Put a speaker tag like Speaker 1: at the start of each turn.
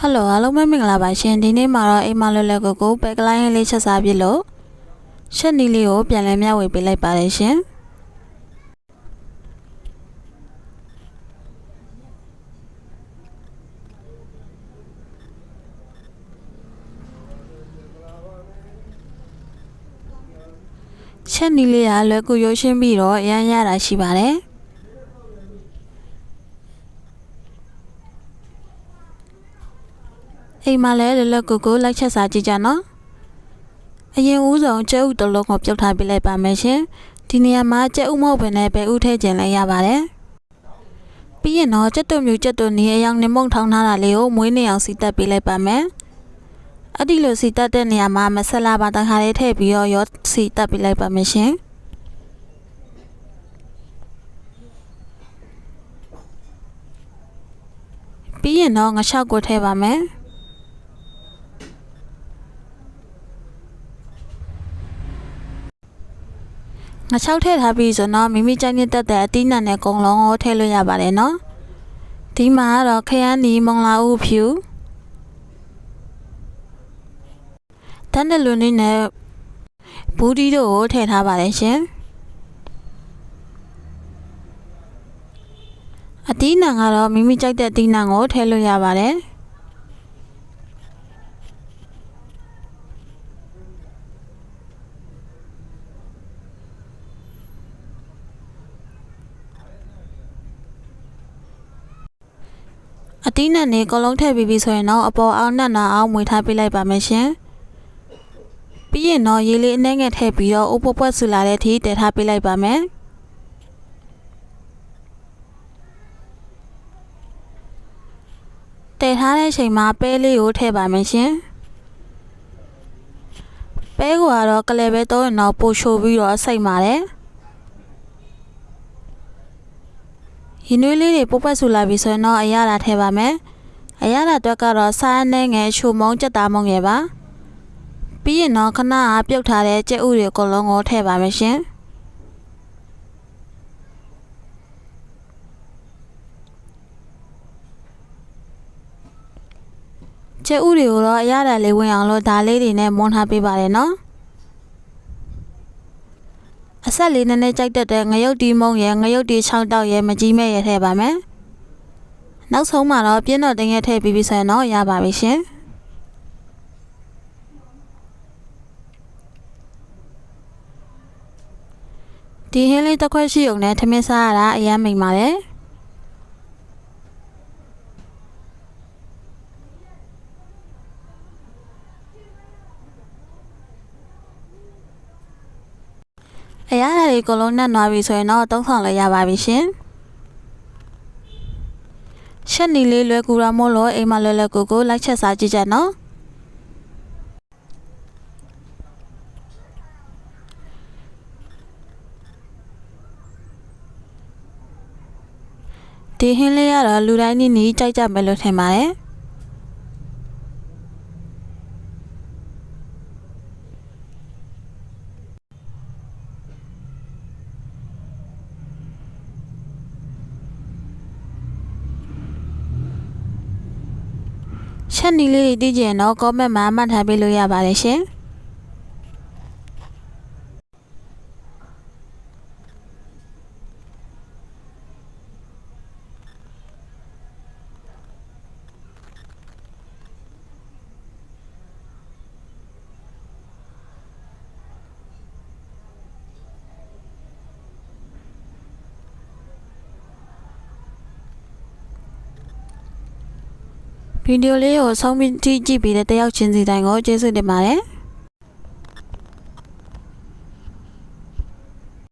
Speaker 1: ဟယ်လိုအားလုံးပဲမင်္ဂလာပါရှင်ဒီနေ့မှာတော့အိမ်မလွယ်လွယ်ကိုကိုပဲကလိုင်းလေးချက်စားပြလို့ရှက်နီလေးကိုပြန်လည်မျှဝေပေးလိုက်ပါတယ်ရှင်ချက်နီလေးကလွယ်ကူရိုးရှင်းပြီးတော့အရမ်းရတာရှိပါတယ် အိမ်မှာလည်းလွယ်လွယ်ကူကူလိုက်ချက်စားကြည့်ကြနော်အရင်ဦးဆုံးကျဲဥတစ်လုံးကိုပြုတ်ထားပေးလိုက်ပါမယ်ရှင်ဒီနေရာမှာကျဲဥမဟုတ်ဘဲနဲ့ပဲဥထဲကျင်လိုက်ရပါတယ်ပြီးရင်တော့ကျက်သွမျိုးကျက်သွနီးအယောင်နေမုံထောင်းထားတာလေးကိုမွေးနေအောင်စီတက်ပေးလိုက်ပါမယ်အဲ့ဒီလိုစီတက်တဲ့နေရာမှာမဆလာပါတခါလေးထည့်ပြီးတော့ရောစီတက်ပေးလိုက်ပါမယ်ရှင်ပြီးရင်တော့ငါလျှောက်ကိုထည့်ပါမယ် ငါချောက်ထည့်ထားပြီးဆိုတော့မိမိကြိုက်နေတဲ့တဲ့အတီးနှံနဲ့ကုံလုံးကိုထည့်လို့ရပါတယ်နော်ဒီမှာကတော့ခရမ်းနီမုံလာဥဖြူတန်းတလွန်လေးနဲ့ဘူးဒီတို့ကိုထည့်ထားပါတယ်ရှင်အတီးနှံကတော့မိမိကြိုက်တဲ့အတီးနှံကိုထည့်လို့ရပါတယ် အတီးနှံနေကုံလုံးထည့်ပြီးပြီဆိုရင်တော့အပေါ်အောင်နှံ့နာအောင်မွေထားပေးလိုက်ပါမယ်ရှင်ပြီးရင်တော့ရေလေးအနှဲငယ်ထည့်ပြီးတော့ဥပပွက်ဆူလာတဲ့အထိတည်ထားပေးလိုက်ပါမယ်တည်ထားတဲ့အချိန်မှာပဲလေးကိုထည့်ပါမယ်ရှင်ပဲကိုကတော့ကလေးပဲသုံးရင်တော့ပိုချိုပြီးတော့စိတ်ပါတယ် ရင်နွေးလေးတွေပုတ်ပတ်ဆူလာပြီဆိုရင်တော့အရသာထည့်ပါမယ်အရသာအတွက်ကတော့စားအနေငယ်ချိုမုံကြက်သားမုံရယ်ပါပြီးရင်တော့ခဏကပြုတ်ထားတဲ့ကြက်ဥတွေအကုန်လုံးကိုထည့်ပါမယ်ရှင်ကျဲဥတွေကိုတော့အရသာလေးဝင်အောင်လို့ဒါလေးတွေနဲ့မွန်းထားပေးပါတယ်နော် အဆက်လေးနည်းနည်းကြိုက်တတ်တဲ့ငရုတ်တီးမုံရယ်ငရုတ်တီး6တောက်ရယ်မကြီးမဲ့ရယ်ထည့်ပါမယ်နောက်ဆုံးမှာတော့ပြင်းတော့တင်ရထည့်ပြီးပြီဆိုရင်တော့ရပါပြီရှင်ဒီဟင်းလေးတစ်ခွက်ရှိုံနဲ့ထမင်းစားရတာအယမ်းမိန်ပါတယ် အရာဓာတ်တွေအကုန်လုံးနှက်နွားပြီဆိုရင်တော့သုံးဆောင်လည်းရပါပြီရှင်ရှက်နီလေးလွယ်ကူရမို့လို့အိမ်မှာလွယ်လွယ်ကူကူလိုက်ချက်စားကြည့်ကြနော်ဒီဟင်းလေးကတော့လူတိုင်းနီးနီးကြိုက်ကြမယ်လို့ထင်ပါတယ် ချက်နီလေးတွေသိကြရင်တော့ comment မှာမှတ်ထားပေးလို့ရပါတယ်ရှင် ဗီဒီယိုလေးကိုဆုံးဖြတ်ကြည့်ပြီးတဲ့တယောက်ချင်းစီတိုင်းကိုကျေးဇူးတင်ပါတယ်